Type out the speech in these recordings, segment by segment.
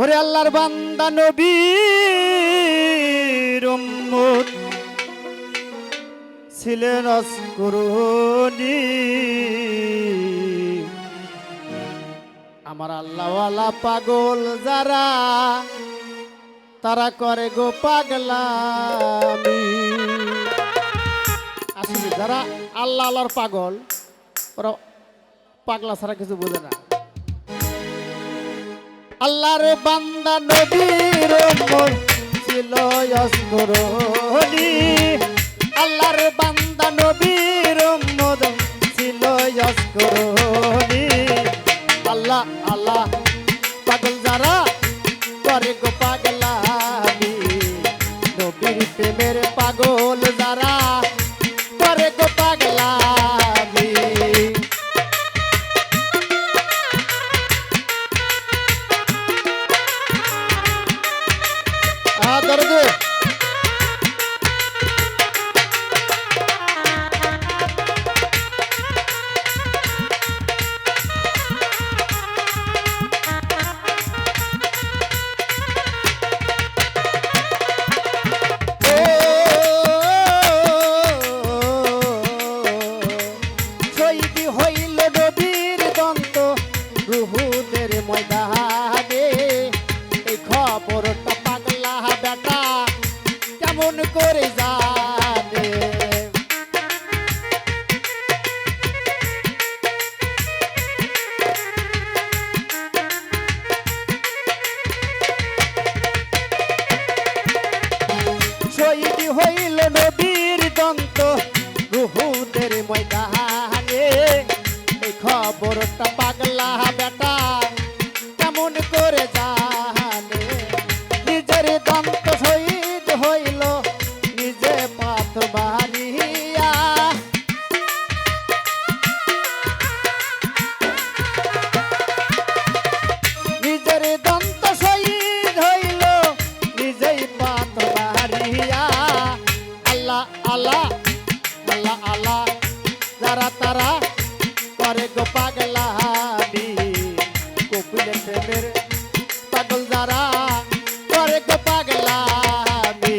ওরে আল্লাহর বান্দা নবীর উম্মত। ছিলেন অস্করণী। আমার আল্লাহওয়ালা পাগল যারা, তারা করে গো পাগলামি। আসলে যারা আল্লাহ আল্লাহর পাগল, ওরা পাগলা ছাড়া কিছু বোঝে না। আল্লাহর বান্দা নবীর মন ছিল অস্মরণী আল্লাহর বান্দা কেমন করে কোকিলের প্রেমের পাগল যারা করে গো পাগলামি।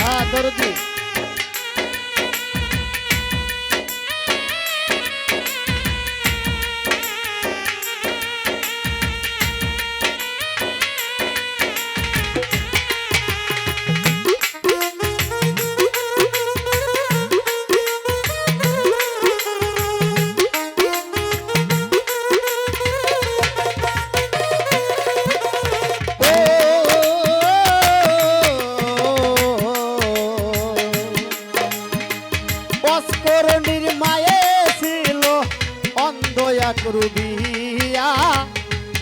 হ্যাঁ দরদি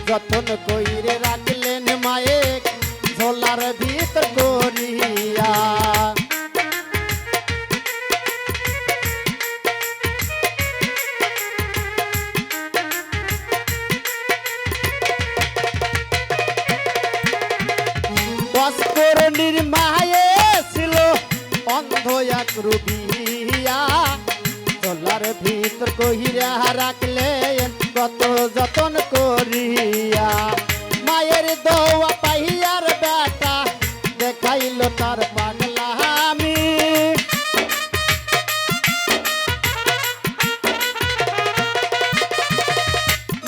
যতন কইরে রাখলেন মায়ে, ঝোলার ভিতর করিয়া। অস্করণীর মায়ে ছিল অন্ধ এক রুবিয়া তোলার ভিতর কহিরা রাখলেন কত যতন করিয়া, মায়ের দোয়া পাহিয়ার বেটা দেখাইল তার পাগলা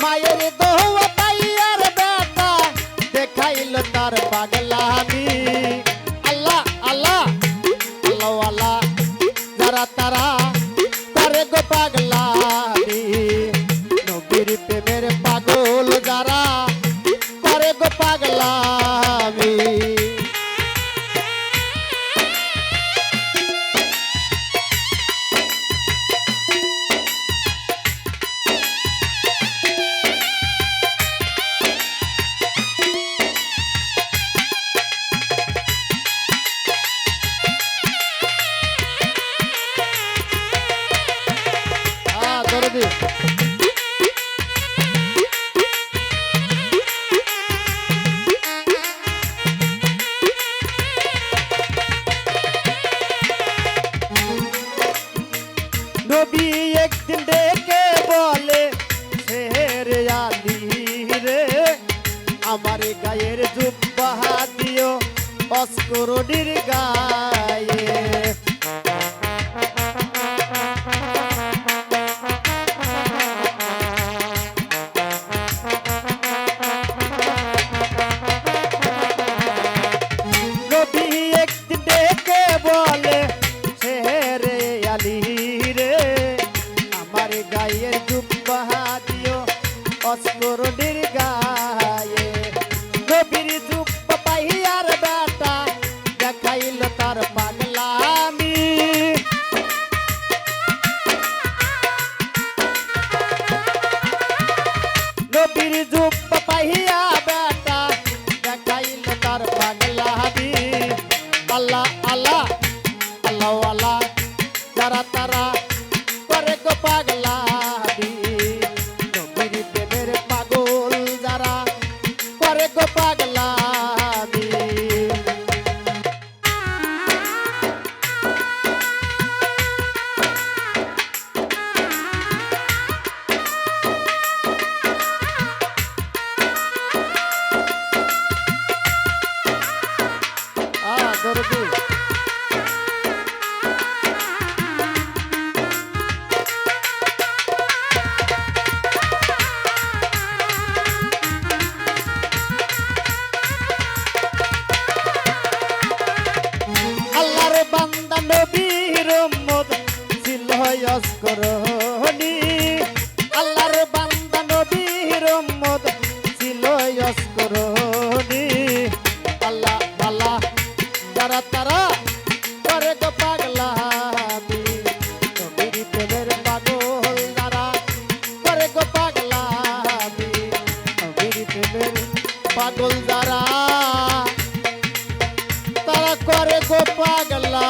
মায়ের দোয়া পাইয়ার বেটা দেখাইল তার পাগলামি আল্লাহ আল্লাহ আল্লাহ আল্লাহ, যারা তারা করে গো পাগলামি হ্যাঁ আমার পাগলা হাবিব। আল্লাহ আল্লাহ আল্লাহ আল্লাহ যারা তারা করে গো পাগলা হাবিব। নবীর প্রেমের পাগল যারা করে গো পাগলা পাগল যারা তারা করে গো পাগলা।